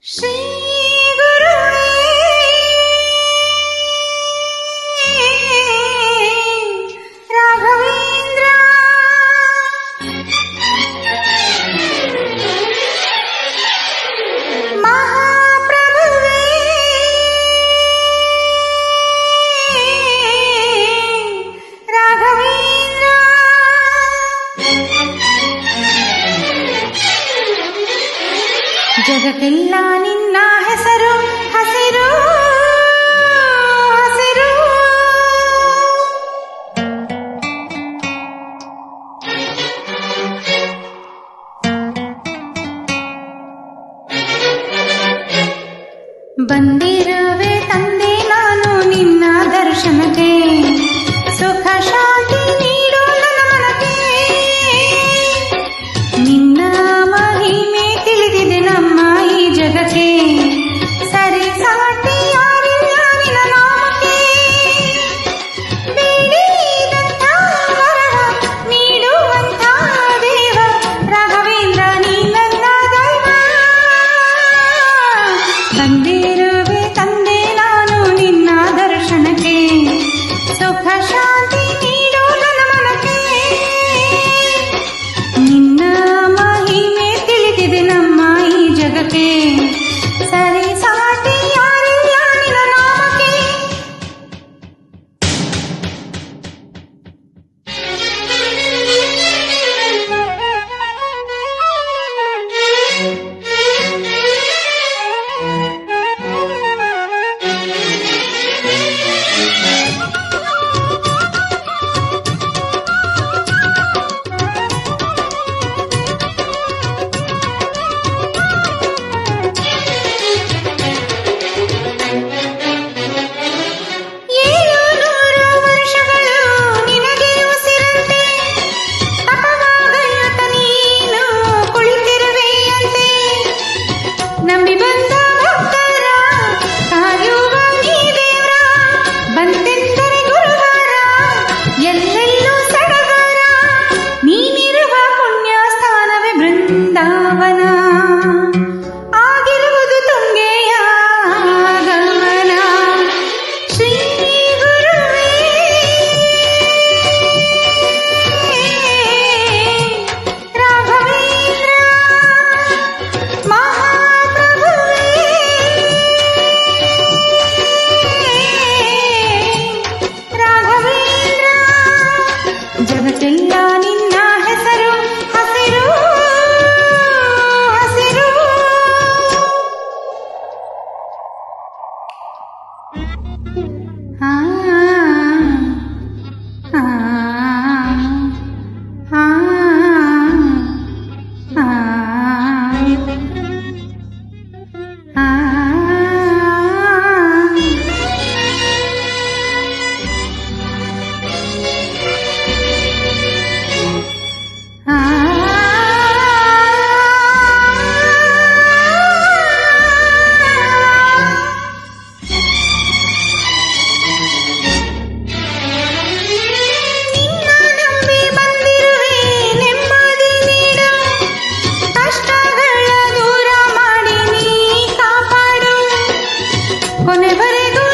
谁 ಜಗತ್ತೆಲ್ಲ ನಿನ್ನ ಹೆಸರು ಹಸಿರು ಹಸಿರು. ಬಂದಿರುವೆ ತಂದೆ ನಾನು ನಿನ್ನ ದರ್ಶನಕ್ಕೆ. ಸುಖ ಶಾಂತಿ Sandira. রে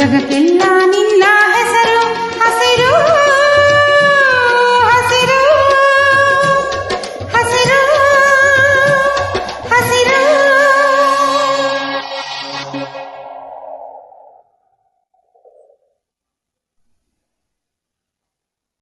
जगत इल्ला निल्ला है